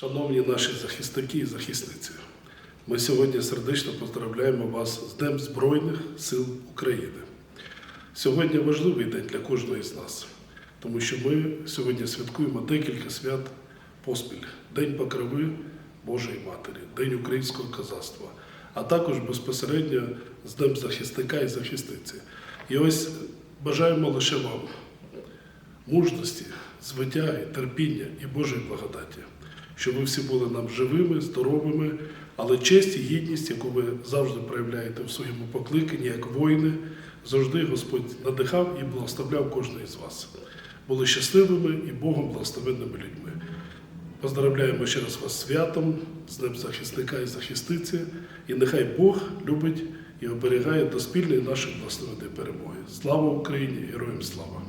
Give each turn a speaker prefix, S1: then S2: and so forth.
S1: Шановні наші захисники і захисниці, ми сьогодні сердечно поздравляємо вас з Днем Збройних сил України. Сьогодні важливий день для кожного з нас, тому що ми сьогодні святкуємо декілька свят поспіль: День Покрови Божої Матері, День українського козацтва, а також безпосередньо з Днем захисника і захисниці. І ось бажаємо лише вам мужності, звитяги, терпіння і Божої благодаті, щоб ви всі були нам живими, здоровими, але честь і гідність, яку ви завжди проявляєте в своєму покликанні, як воїни, завжди Господь надихав і благословляв кожного із вас. Були щасливими і Богом благословенними людьми. Поздравляємо ще раз вас святом, з Днем захисника і захисниці, і нехай Бог любить і оберігає до спільної нашої благословенної перемоги. Слава Україні! Героям слава!